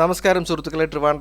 നമസ്കാരം സുഹൃത്തുക്കളെ ട്രിവാൻ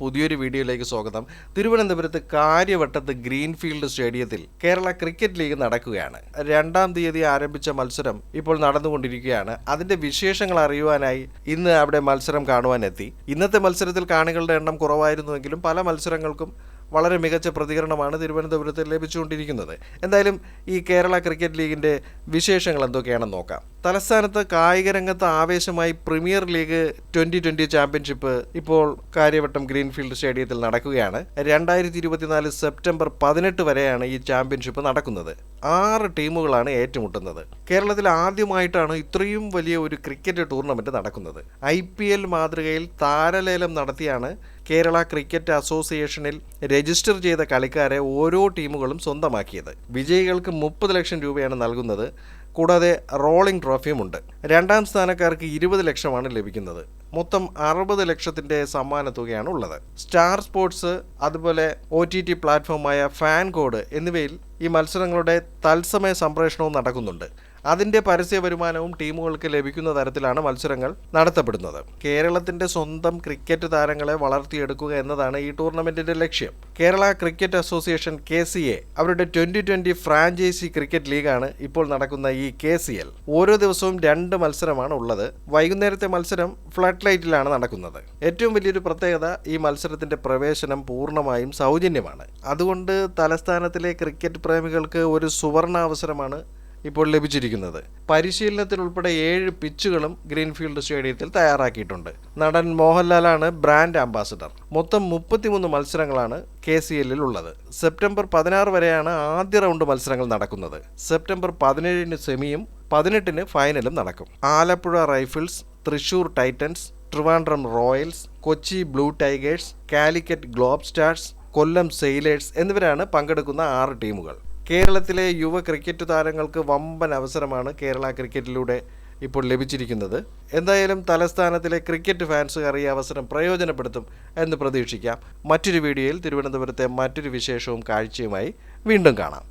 പുതിയൊരു വീഡിയോയിലേക്ക് സ്വാഗതം. തിരുവനന്തപുരത്ത് കാര്യവട്ടത്ത് ഗ്രീൻഫീൽഡ് സ്റ്റേഡിയത്തിൽ കേരള ക്രിക്കറ്റ് ലീഗ് നടക്കുകയാണ്. രണ്ടാം തീയതി ആരംഭിച്ച മത്സരം ഇപ്പോൾ നടന്നുകൊണ്ടിരിക്കുകയാണ്. അതിന്റെ വിശേഷങ്ങൾ അറിയുവാനായി ഇന്ന് അവിടെ മത്സരം കാണുവാനെത്തി ഇന്നത്തെ മത്സരത്തിൽ കാണികളുടെ എണ്ണം കുറവായിരുന്നുവെങ്കിലും പല മത്സരങ്ങൾക്കും വളരെ മികച്ച പ്രതികരണമാണ് തിരുവനന്തപുരത്ത് ലഭിച്ചുകൊണ്ടിരിക്കുന്നത്. എന്തായാലും ഈ കേരള ക്രിക്കറ്റ് ലീഗിന്റെ വിശേഷങ്ങൾ എന്തൊക്കെയാണെന്ന് നോക്കാം. തലസ്ഥാനത്ത് കായിക രംഗത്ത് ആവേശമായി premier league twenty twenty championship ഇപ്പോൾ കാര്യവട്ടം ഗ്രീൻഫീൽഡ് സ്റ്റേഡിയത്തിൽ നടക്കുകയാണ്. രണ്ടായിരത്തി ഇരുപത്തിനാല് സെപ്റ്റംബർ പതിനെട്ട് വരെയാണ് ഈ ചാമ്പ്യൻഷിപ്പ് നടക്കുന്നത്. ആറ് ടീമുകളാണ് ഏറ്റുമുട്ടുന്നത്. കേരളത്തിൽ ആദ്യമായിട്ടാണ് ഇത്രയും വലിയ ഒരു ക്രിക്കറ്റ് ടൂർണമെന്റ് നടക്കുന്നത്. ഐ പി എൽ മാതൃകയിൽ താരലേലം നടത്തിയാണ് കേരള ക്രിക്കറ്റ് അസോസിയേഷനിൽ രജിസ്റ്റർ ചെയ്ത കളിക്കാരെ ഓരോ ടീമുകളും സ്വന്തമാക്കിയത്. വിജയികൾക്ക് മുപ്പത് ലക്ഷം രൂപയാണ് നൽകുന്നത്. കൂടാതെ റോളിംഗ് ട്രോഫിയുമുണ്ട്. രണ്ടാം സ്ഥാനക്കാർക്ക് ഇരുപത് ലക്ഷമാണ് ലഭിക്കുന്നത്. മൊത്തം അറുപത് ലക്ഷത്തിന്റെ സമ്മാന തുകയാണ് ഉള്ളത് സ്റ്റാർ സ്പോർട്സ് അതുപോലെ ഒ ടി ടി പ്ലാറ്റ്ഫോമായ ഫാൻ കോഡ് എന്നിവയിൽ ഈ മത്സരങ്ങളുടെ തത്സമയ സംപ്രേഷണവും നടക്കുന്നുണ്ട്. അതിന്റെ പരസ്യ വരുമാനവും ടീമുകൾക്ക് ലഭിക്കുന്ന തരത്തിലാണ് മത്സരങ്ങൾ നടത്തപ്പെടുന്നത്. കേരളത്തിന്റെ സ്വന്തം ക്രിക്കറ്റ് താരങ്ങളെ വളർത്തിയെടുക്കുക എന്നതാണ് ഈ ടൂർണമെന്റിന്റെ ലക്ഷ്യം. Kerala cricket association K C A അവരുടെ ട്വന്റി ട്വന്റി ഫ്രാഞ്ചൈസി ക്രിക്കറ്റ് ലീഗാണ് ഇപ്പോൾ നടക്കുന്ന ഈ കെ സി എൽ. ഓരോ ദിവസവും രണ്ട് മത്സരമാണ് ഉള്ളത് വൈകുന്നേരത്തെ മത്സരം ഫ്ലഡ് ലൈറ്റിലാണ് നടക്കുന്നത്. ഏറ്റവും വലിയൊരു പ്രത്യേകത ഈ മത്സരത്തിന്റെ പ്രവേശനം പൂർണമായും സൗജന്യമാണ്. അതുകൊണ്ട് തലസ്ഥാനത്തിലെ ക്രിക്കറ്റ് പ്രേമികൾക്ക് ഒരു സുവർണാവസരമാണ് ഇപ്പോൾ ലഭിച്ചിരിക്കുന്നത്. പരിശീലനത്തിനുൾപ്പെടെ ഏഴ് പിച്ചുകളും ഗ്രീൻഫീൽഡ് സ്റ്റേഡിയത്തിൽ തയ്യാറാക്കിയിട്ടുണ്ട്. നടൻ മോഹൻലാലാണ് ബ്രാൻഡ് അംബാസഡർ. മൊത്തം മുപ്പത്തിമൂന്ന് മത്സരങ്ങളാണ് കെ സി എല്ലിൽ ഉള്ളത്. സെപ്റ്റംബർ പതിനാറ് വരെയാണ് ആദ്യ റൗണ്ട് മത്സരങ്ങൾ നടക്കുന്നത്. സെപ്റ്റംബർ പതിനേഴിന് സെമിയും പതിനെട്ടിന് ഫൈനലും നടക്കും. Alappuzha rifles Thrissur titans Trivandrum royals Kochi blue tigers Calicut globe stars Kollam sailors എന്നിവരാണ് പങ്കെടുക്കുന്ന ആറ് ടീമുകൾ. കേരളത്തിലെ യുവ ക്രിക്കറ്റ് താരങ്ങൾക്ക് വമ്പൻ അവസരമാണ് കേരള ക്രിക്കറ്റിലൂടെ ഇപ്പോൾ ലഭിച്ചിരിക്കുന്നത്. എന്തായാലും തലസ്ഥാനത്തിലെ ക്രിക്കറ്റ് ഫാൻസുകാർ ഈ അവസരം പ്രയോജനപ്പെടുത്തും എന്ന് പ്രതീക്ഷിക്കാം. മറ്റൊരു വീഡിയോയിൽ തിരുവനന്തപുരത്തെ മറ്റൊരു വിശേഷവും കാഴ്ചയുമായി വീണ്ടും കാണാം.